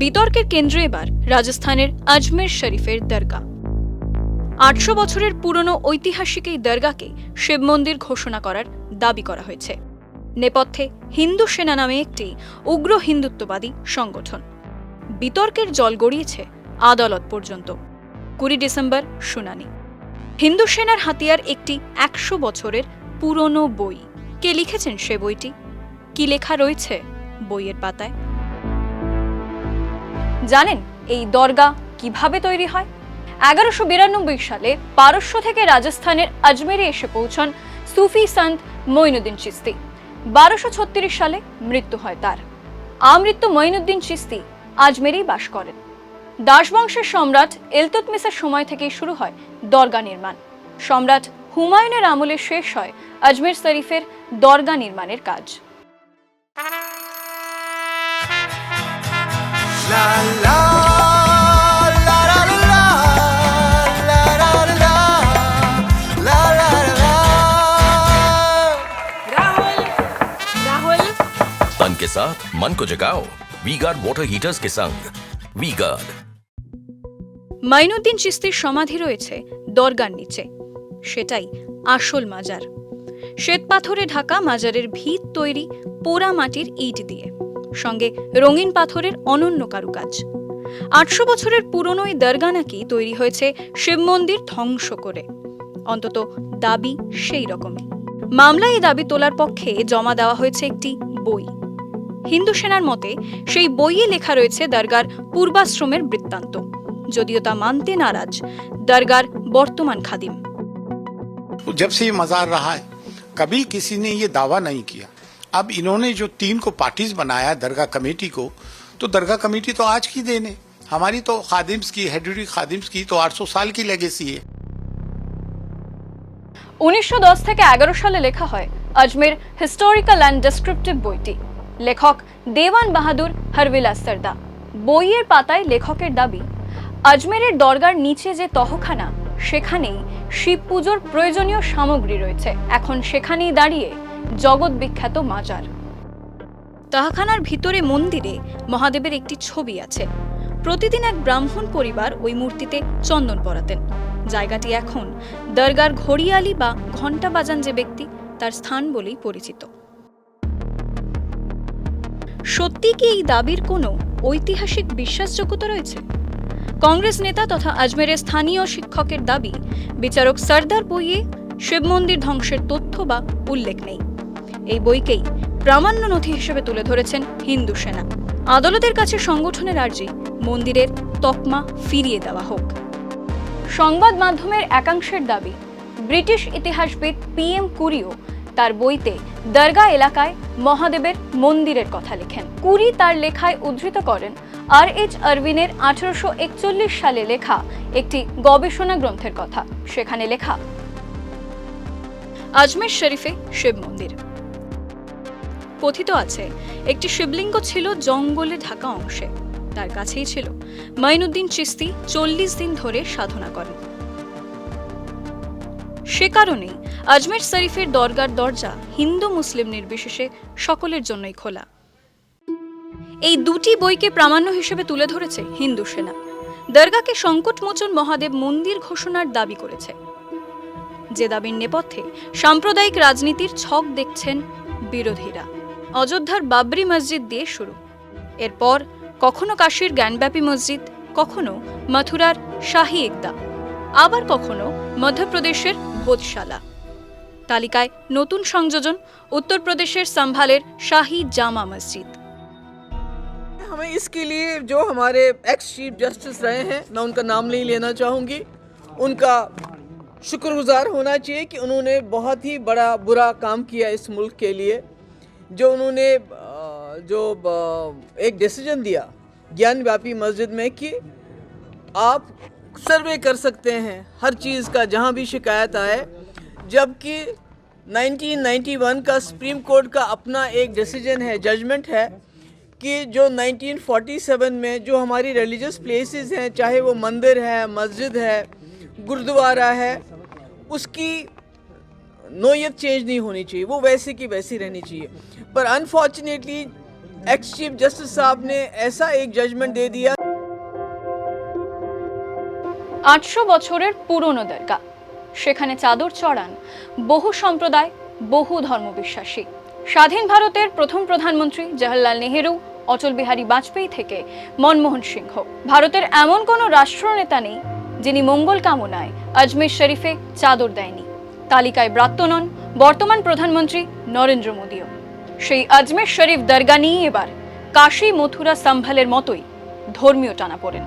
বিতর্কের কেন্দ্রে এবার রাজস্থানের আজমের শরীফের দরগা আটশো বছরের পুরনো ঐতিহাসিক এই দরগাকে শিব মন্দির ঘোষণা করার দাবি করা হয়েছে। নেপথ্যে হিন্দু সেনা নামে একটি উগ্র হিন্দুত্ববাদী সংগঠন। বিতর্কের জল গড়িয়েছে আদালত পর্যন্ত। কুড়ি ডিসেম্বর শুনানি। হিন্দু সেনার হাতিয়ার একটি একশো বছরের পুরনো বই। কে লিখেছেন সে বইটি? কি লেখা রয়েছে বইয়ের পাতায়? জানেন এই দরগা কীভাবে তৈরি হয়? এগারোশো বিরানব্বই সালে পারস্য থেকে রাজস্থানের আজমেরে এসে পৌঁছন সুফি সন্ত মঈনুদ্দিন চিস্তি বারোশো ছত্রিশ সালে মৃত্যু হয় তার। আমৃত্যু মঈনুদ্দিন চিস্তি আজমেরেই বাস করেন। দাসবংশের সম্রাট এলতুতমিসের সময় থেকেই শুরু হয় দরগা নির্মাণ। সম্রাট হুমায়ুনের আমলে শেষ হয় আজমের শরীফের দরগা নির্মাণের কাজ। तन के साथ मन को जगाओ वी गार्ड वाटर हीटर्स के संग वी गार्ड মাইনুদ্দিন চিস্তির সমাধি রয়েছে দরগার নিচে সেটাই আসল মাজার শ্বেত পাথরে ঢাকা মাজারের ভিত তৈরি পোড়া মাটির ইট দিয়ে সঙ্গে রঙিন পাথরের অনন্য কারুকাজ আটশো বছরের পুরনো এই দরগা নাকি তৈরি হয়েছে শিব মন্দির ধ্বংস করে অন্তত দাবি সেই রকমই মামলায় এই দাবি তোলার পক্ষে জমা দেওয়া হয়েছে একটি বই হিন্দু সেনার মতে সেই বইয়ে লেখা রয়েছে দরগার পূর্বাশ্রমের বৃত্তান্ত যদিও তা মানতে নারাজ দরগার বর্তমান খাদিম जब से ये मजार रहा है कभी किसी ने ये दावा नहीं किया अब इन्होंने जो तीन को पार्टीज बनाया दरगाह कमेटी को तो दरगाह कमेटी तो आज की देन है हमारी तो खादिम्स की हेडरी खादिम्स की तो 800 साल की लेगेसी है উনিশশো থেকে এগারো সালে লেখা হয় আজমের হিস্টোরিক্যাল অ্যান্ড ডেসক্রিপটিভ বইটি লেখক দেওয়ান বাহাদুর হরবিলাস সর্দা বইয়ের পাতায় লেখকের দাবি আজমেরের দরগার নিচে যে তহখানা সেখানেই শিব পুজোর প্রয়োজনীয় সামগ্রী রয়েছে এখন সেখানেই দাঁড়িয়ে জগৎ বিখ্যাত মাজার। তাহাখানার ভিতরে মন্দিরে মহাদেবের একটি ছবি আছে। প্রতিদিন এক ব্রাহ্মণ পরিবার ওই মূর্তিতে চন্দন পরাতেন। জায়গাটি এখন দরগার ঘড়িয়ালি বা ঘণ্টা বাজান যে ব্যক্তি, তার স্থান বলেই পরিচিত। সত্যি কি এই দাবির কোনো ঐতিহাসিক বিশ্বাসযোগ্যতা রয়েছে? কংগ্রেস নেতা তথা আজমেরের স্থানীয় শিক্ষকের দাবি, বিচারক সর্দার বইয়ে শিব মন্দির ধ্বংসের তথ্য বা উল্লেখ নেই। এই বইকেই প্রামাণ্য নথি হিসেবে তুলে ধরেছেন হিন্দু সেনা। আদালতের কাছে সংগঠনের আর্জি, মন্দিরের তকমা ফিরিয়ে দেওয়া হোক। সংবাদ মাধ্যমের একাংশের দাবি, ব্রিটিশ ইতিহাসবিদ পি এম কুরিও তার বইতে দরগা এলাকায় মহাদেবের মন্দিরের কথা লেখেন। কুরি তার লেখায় উদ্ধৃত করেন, আর এইচ আরভিনের আঠারোশো একচল্লিশ সালে লেখা একটি গবেষণা গ্রন্থের কথা। সেখানে লেখা, আজমের শরীফে শিব মন্দির। কথিত আছে, একটি শিবলিঙ্গ ছিল জঙ্গলে ঢাকা অংশে, তার কাছেই ছিল। মাইনুদ্দিন চিস্তি চল্লিশ দিন ধরে সাধনা করেন। সে কারণেই আজমের শরীফের দরগার দরজা হিন্দু মুসলিম নির্বিশেষে সকলের জন্যই খোলা। এই দুটি বইকে প্রামাণ্য হিসেবে তুলে ধরেছে হিন্দু সেনা। দরগাকে সংকটমোচন মহাদেব মন্দির ঘোষণার দাবি করেছে। যে দাবির নেপথ্যে সাম্প্রদায়িক রাজনীতির ছক দেখছেন বিরোধীরা। অযোধ্যার বাবরি মসজিদ দিয়ে শুরু এরপর কখনো কাশীর জ্ঞানব্যাপী মসজিদ কখনো মথুরার শাহী ইকদা আবার কখনো মধ্যপ্রদেশের ভোজশালা তালিকায় নতুন সংযোজন উত্তরপ্রদেশের সম্ভালের শাহী জামা মসজিদ हमें इसके लिए जो हमारे एक्स चीफ जस्टिस रहे हैं मैं उनका नाम नहीं लेना चाहूँगी उनका शुक्रगुजार होना चाहिए कि उन्होंने बहुत ही बड़ा बुरा काम किया इस मुल्क के लिए जो उन्होंने जो एक डिसीज़न दिया ज्ञान व्यापी मस्जिद में कि आप सर्वे कर सकते हैं हर चीज़ का, जहाँ भी शिकायत आए। जबकि 1991 का सुप्रीम कोर्ट का अपना एक डिसीज़न है जजमेंट है कि जो 1947 में जो हमारी रिलीजियस प्लेसेस हैं, चाहे वो मंदिर है, मस्जिद है, गुरुद्वारा है, उसकी नोयत चेंज नहीं होनी चाहिए वो वैसे की वैसी रहनी चाहिए पर अनफॉर्चुनेटली एक्स चीफ जस्टिस साहब ने ऐसा एक जजमेंट दे दिया আটশো বছরের পুরনো দরগা সেখানে চাদর চড়ান বহু সম্প্রদায় বহু ধর্মবিশ্বাসী স্বাধীন ভারতের প্রথম প্রধানমন্ত্রী জওহরলাল নেহেরু অটল বিহারী বাজপেয়ী থেকে মনমোহন সিংহ ভারতের এমন কোনো রাষ্ট্রনেতা নেই যিনি মঙ্গল কামনায় আজমের শরীফে চাদর দেয়নি তালিকায় ব্রাত্য নন বর্তমান প্রধানমন্ত্রী নরেন্দ্র মোদীও। সেই আজমের শরীফ দরগা নিয়েই এবার কাশী মথুরা সাম্ভালের মতোই ধর্মীয় টানা পড়েন।